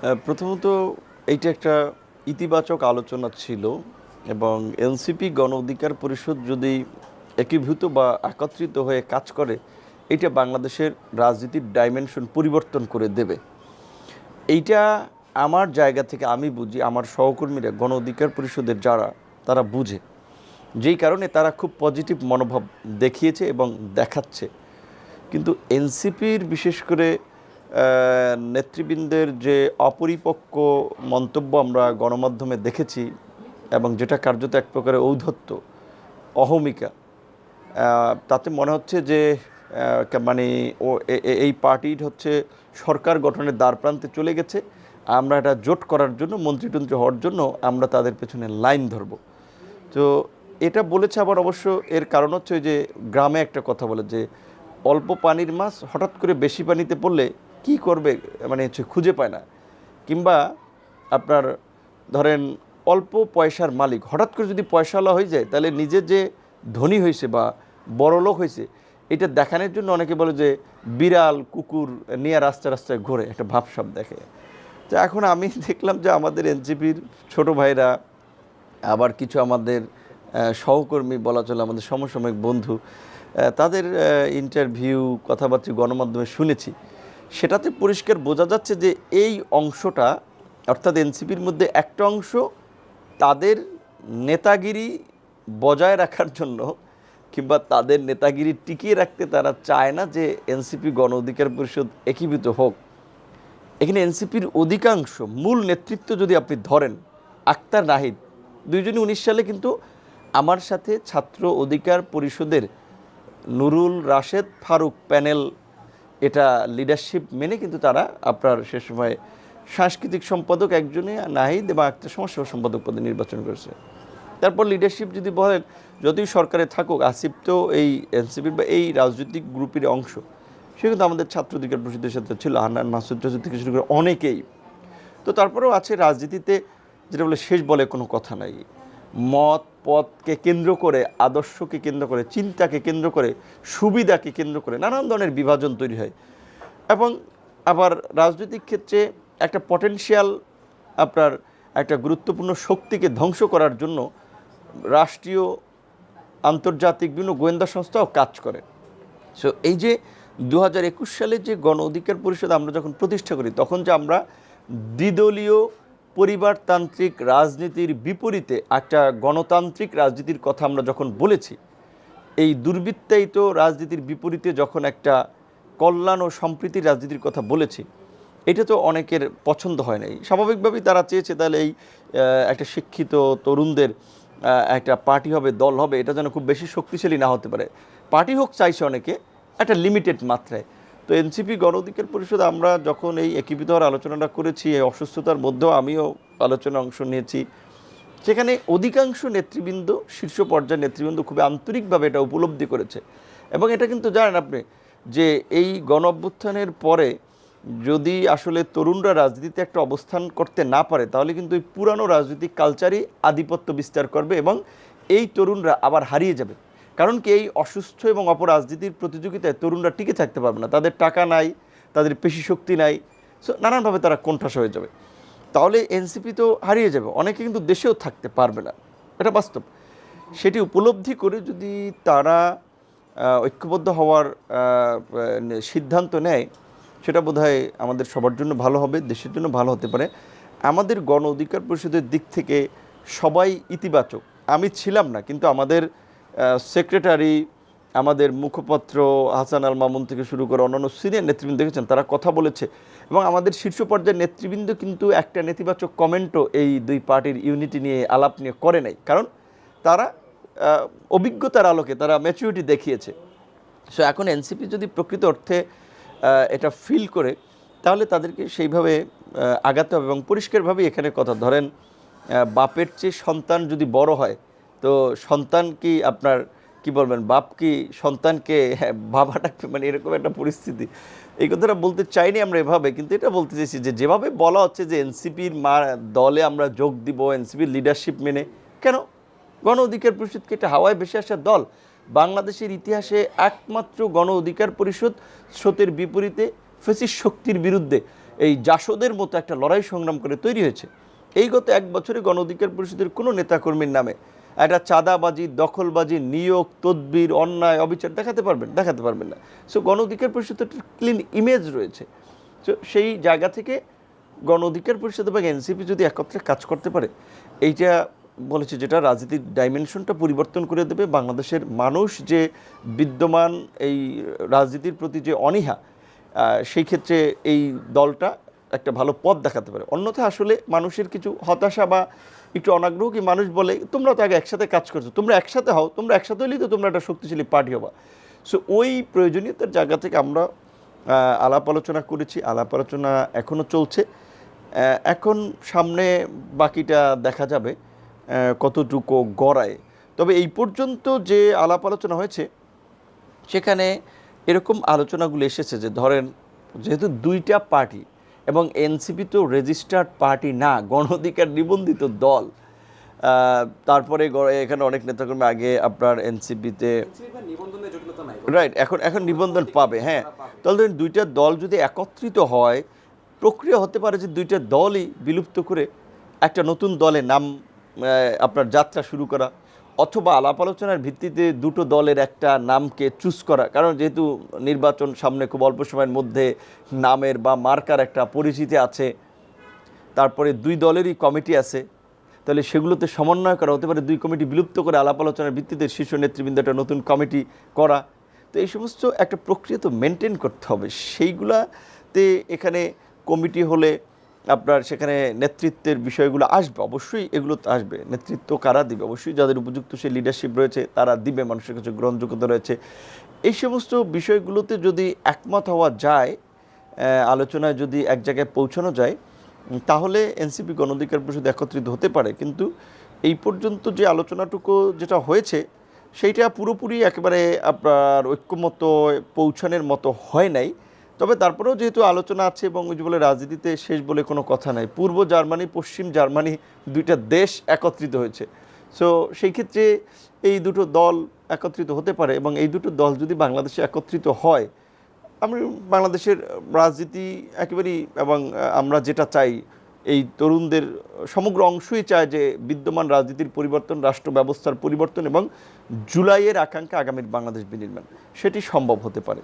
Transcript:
প্রথমত এইটা একটা ইতিবাচক আলোচনা ছিল এবং এনসিপি গণ অধিকার পরিষদ যদি একীভূত বা একত্রিত হয়ে কাজ করে এটা বাংলাদেশের রাজনীতির ডাইমেনশন পরিবর্তন করে দেবে। এইটা আমার জায়গা থেকে আমি বুঝি, আমার সহকর্মীরা, গণ অধিকার পরিষদের যারা, তারা বুঝে। যেই কারণে তারা খুব পজিটিভ মনোভাব দেখিয়েছে এবং দেখাচ্ছে। কিন্তু এনসিপির বিশেষ করে নেতৃবৃন্দের যে অপরিপক্ক মন্তব্য আমরা গণমাধ্যমে দেখেছি এবং যেটা কার্যত এক প্রকারের ঔদ্ধত্য অহমিকা তাতে মনে হচ্ছে যে মানে ও এই পার্টির হচ্ছে সরকার গঠনের দ্বার প্রান্তে চলে গেছে। আমরা এটা জোট করার জন্য মন্ত্রীটন্ত্রী হওয়ার জন্য আমরা তাদের পেছনে লাইন ধরবো। তো এটা বলেছে আবার অবশ্য এর কারণ হচ্ছে যে গ্রামে একটা কথা বলে যে, অল্প পানির মাছ হঠাৎ করে বেশি পানিতে পড়লে কি করবে মানে হচ্ছে খুঁজে পায় না। কিংবা আপনার ধরেন অল্প পয়সার মালিক, হঠাৎ করে যদি পয়সাওয়ালা হয়ে যায়, তাহলে নিজে যে ধনী হয়েছে বা বড়লোক হয়েছে, এটা দেখানোর জন্য অনেকে বলে যে বিড়াল, কুকুর নিয়ে রাস্তা রাস্তায় ঘোরে, একটা ভাবসাব দেখে। তো এখন আমি দেখলাম যে আমাদের এনজিপির ছোট ভাইরা, আবার কিছু আমাদের সহকর্মী বলা চলে আমাদের সমসাময়িক বন্ধু তাদের ইন্টারভিউ কথাবার্তা গণমাধ্যমে শুনেছি। সেটাতে পরিষ্কার বোঝা যাচ্ছে যে এই অংশটা, অর্থাৎ এনসিপির মধ্যে একটা অংশ তাদের নেতাগিরি বজায় রাখার জন্য কিংবা তাদের নেতাগিরি টিকিয়ে রাখতে তারা চায় না যে এনসিপি গণ অধিকার পরিষদ একীভূত হোক। এখানে এনসিপির অধিকাংশ মূল নেতৃত্ব যদি আপনি ধরেন, আক্তার নাহিদ, দুইজনই উনিশ সালে কিন্তু আমার সাথে ছাত্র অধিকার পরিষদের নুরুল রাশেদ ফারুক প্যানেল এটা লিডারশিপ মেনে কিন্তু তারা আপনার সে সময় সাংস্কৃতিক সম্পাদক একজনে নাহিদ এবং আক্তার সমাজসেবা সম্পাদক পদে নির্বাচন করেছে। তারপর লিডারশিপ যদি বলেন, যতই সরকারে থাকুক, আসিফ তো এই এনসিপির বা এই রাজনৈতিক গ্রুপের অংশ, সে কিন্তু আমাদের ছাত্র অধিকার পরিষদের সাথে ছিল, হান্নান মাসুদ রাজু থেকে শুরু করে অনেকেই। তো তারপরেও আছে রাজনীতিতে যেটা বলে শেষ বলে কোনো কথা নাই। মত পথকে কেন্দ্র করে, আদর্শকে কেন্দ্র করে, চিন্তাকে কেন্দ্র করে, সুবিধাকে কেন্দ্র করে নানান ধরনের বিভাজন তৈরি হয়। এবং আবার রাজনৈতিক ক্ষেত্রে একটা পটেনশিয়াল আপনার একটা গুরুত্বপূর্ণ শক্তিকে ধ্বংস করার জন্য রাষ্ট্রীয় আন্তর্জাতিক বিভিন্ন গোয়েন্দা সংস্থাও কাজ করে। সো এই যে দু হাজার একুশ সালে যে গণ অধিকার পরিষদ আমরা যখন প্রতিষ্ঠা করি, তখন যে আমরা দ্বিদলীয় পরিবারতান্ত্রিক রাজনীতির বিপরীতে একটা গণতান্ত্রিক রাজনীতির কথা আমরা যখন বলেছি, এই দুর্বৃত্তায়িত রাজনীতির বিপরীতে যখন একটা কল্যাণ ও সম্প্রীতির রাজনীতির কথা বলেছি, এটা তো অনেকের পছন্দ হয় নাই। স্বাভাবিকভাবেই তারা চেয়েছে তাহলে এই একটা শিক্ষিত তরুণদের একটা পার্টি হবে, দল হবে, এটা যেন খুব বেশি শক্তিশালী না হতে পারে। পার্টি হোক চাইছে অনেকে, একটা লিমিটেড মাত্রায়। তো এনসিপি গণ অধিকার পরিষদ, আমরা যখন এই একীভূত হওয়ার আলোচনাটা করেছি, এই অসুস্থতার মধ্যেও আমিও আলোচনা অংশ নিয়েছি, সেখানে অধিকাংশ নেতৃবৃন্দ, শীর্ষ পর্যায়ের নেতৃবৃন্দ খুবই আন্তরিকভাবে এটা উপলব্ধি করেছে। এবং এটা কিন্তু জানেন আপনি যে এই গণ অভ্যুত্থানের পরে যদি আসলে তরুণরা রাজনীতিতে একটা অবস্থান করতে না পারে, তাহলে কিন্তু এই পুরানো রাজনৈতিক কালচারই আধিপত্য বিস্তার করবে এবং এই তরুণরা আবার হারিয়ে যাবে। কারণ কি এই অসুস্থ এবং অপরাজনীতির প্রতিযোগিতায় তরুণরা টিকে থাকতে পারবে না। তাদের টাকা নাই, তাদের পেশি শক্তি নাই সো নানানভাবে তারা কোণঠাসা হয়ে যাবে। তাহলে এনসিপি তো হারিয়ে যাবে, অনেকে কিন্তু দেশেও থাকতে পারবে না। এটা বাস্তব। সেটি উপলব্ধি করে যদি তারা ঐক্যবদ্ধ হওয়ার সিদ্ধান্ত নেয়, সেটা বোধহয় আমাদের সবার জন্য ভালো হবে, দেশের জন্য ভালো হতে পারে। আমাদের গণ অধিকার পরিষদের দিক থেকে সবাই ইতিবাচক। আমি ছিলাম না, কিন্তু আমাদের সেক্রেটারি আমাদের মুখপত্র হাসান আল মামুন থেকে শুরু করে অন্যান্য সিনিয়র নেতৃবৃন্দ দেখেছেন, তারা কথা বলেছে। এবং আমাদের শীর্ষ পর্যায়ের নেতৃবৃন্দ কিন্তু একটা নেতিবাচক কমেন্টও এই দুই পার্টির ইউনিটি নিয়ে আলাপ নিয়ে করে নাই। কারণ তারা অভিজ্ঞতার আলোকে তারা ম্যাচুরিটি দেখিয়েছে। সো এখন এনসিপি যদি প্রকৃত অর্থে এটা ফিল করে, তাহলে তাদেরকে সেইভাবে আগাতে হবে এবং পরিষ্কারভাবে এখানে কথা ধরেন বাপের চেয়ে সন্তান যদি বড় হয় তো সন্তান কি আপনার কি বলবেন বাপ কি সন্তানকে হ্যাঁ, বাবাটা মানে এরকম একটা পরিস্থিতি। এই কথাটা বলতে চাইনি আমরা এভাবে কিন্তু এটা বলতে চাইছি যে যেভাবে বলা হচ্ছে যে এনসিপির মা দলে আমরা যোগ দিব এনসিপির লিডারশিপ মেনে কেন? গণ অধিকার পরিষদকে একটা হাওয়ায় ভেসে আসার দল? বাংলাদেশের ইতিহাসে একমাত্র গণ অধিকার পরিষদ স্রোতের বিপরীতে ফেসিস শক্তির বিরুদ্ধে এই জাসদের মতো একটা লড়াই সংগ্রাম করে তৈরি হয়েছে। এই গত এক বছরে গণ অধিকার পরিষদের কোনো নেতাকর্মীর নামে একটা চাঁদাবাজি, দখলবাজি, নিয়োগ, তদবির, অন্যায়, অবিচার দেখাতে পারবেন দেখাতে পারবেন না। সো গণ অধিকার পরিষদের একটা ক্লিন ইমেজ রয়েছে। তো সেই জায়গা থেকে গণ অধিকার পরিষদ এবং এনসিপি যদি একত্রে কাজ করতে পারে, এইটা বলেছে যেটা রাজনীতির ডাইমেনশনটা পরিবর্তন করে দেবে। বাংলাদেশের মানুষ যে বিদ্যমান এই রাজনীতির প্রতি যে অনীহা সেই ক্ষেত্রে এই দলটা একটা ভালো পথ দেখাতে পারে। অন্যথা আসলে মানুষের কিছু হতাশা বা একটু অনাগ্রহ কি মানুষ বলে, তোমরা তো আগে একসাথে কাজ করছ, তোমরা একসাথে হও, তোমরা একসাথে হলেই তো তোমরা একটা শক্তিশালী পার্টি হবা। সো ওই প্রয়োজনীয়তার জায়গা থেকে আমরা আলাপ আলোচনা করেছি, আলাপ আলোচনা এখনও চলছে। এখন সামনে বাকিটা দেখা যাবে কতটুকু গড়ায়। তবে এই পর্যন্ত যে আলাপ আলোচনা হয়েছে, সেখানে এরকম আলোচনাগুলো এসেছে যে ধরেন, যেহেতু দুইটা পার্টি এবং এনসিপি তো রেজিস্টার্ড পার্টি না গণ অধিকার নিবন্ধিত দল। তারপরে এখানে অনেক নেতাকর্মী আগে আপনার এনসিপিতে রাইট এখন এখন নিবন্ধন পাবে হ্যাঁ। তাহলে ধরেন দুইটা দল যদি একত্রিত হয়, প্রক্রিয়া হতে পারে যে দুইটা দলই বিলুপ্ত করে একটা নতুন দলে নাম আপনার যাত্রা শুরু করা। অথবা আলাপ আলোচনার ভিত্তিতে দুটো দলের একটা নামকে চুজ করা। কারণ যেহেতু নির্বাচন সামনে খুব অল্প সময়ের মধ্যে নামের বা মার্কার একটা পরিচিতি আছে, তারপরে দুই দলেরই কমিটি আছে, তাহলে সেগুলোতে সমন্বয় করা হতে পারে। দুই কমিটি বিলুপ্ত করে আলাপ আলোচনার ভিত্তিতে শীর্ষ নেতৃবৃন্দ একটা নতুন কমিটি করা। তো এই সমস্ত একটা প্রক্রিয়া তো মেনটেন করতে হবে। সেইগুলাতে এখানে কমিটি হলে আপনার সেখানে নেতৃত্বের বিষয়গুলো আসবে, অবশ্যই এগুলো তো আসবে। নেতৃত্ব কারা দিবে? অবশ্যই যাদের উপযুক্ত সেই লিডারশিপ রয়েছে, তারা দিবে মানুষের কাছে গ্রহণযোগ্যতা রয়েছে। এই সমস্ত বিষয়গুলোতে যদি একমত হওয়া যায় আলোচনায় যদি এক জায়গায় পৌঁছানো যায় তাহলে এনসিপি গণঅধিকার পরিষদ একত্রিত হতে পারে। কিন্তু এই পর্যন্ত যে আলোচনাটুকু যেটা হয়েছে, সেইটা পুরোপুরি একেবারে আপনার ঐক্যমত পৌঁছানোর মতো হয় নাই। তবে তারপরেও যেহেতু আলোচনা আছে এবং ওই যে বলে রাজনীতিতে শেষ বলে কোনো কথা নাই, পূর্ব জার্মানি, পশ্চিম জার্মানি দুইটা দেশ একত্রিত হয়েছে। সো সেই ক্ষেত্রে এই দুটো দল একত্রিত হতে পারে এবং এই দুটো দল যদি বাংলাদেশে একত্রিত হয়, আমি বাংলাদেশের রাজনীতি একেবারেই এবং আমরা যেটা চাই, এই তরুণদের সমগ্র অংশই চায় যে বিদ্যমান রাজনীতির পরিবর্তন, রাষ্ট্র ব্যবস্থার পরিবর্তন এবং জুলাইয়ের আকাঙ্ক্ষা আগামীর বাংলাদেশ বিনির্মাণ। সেটি সম্ভব হতে পারে।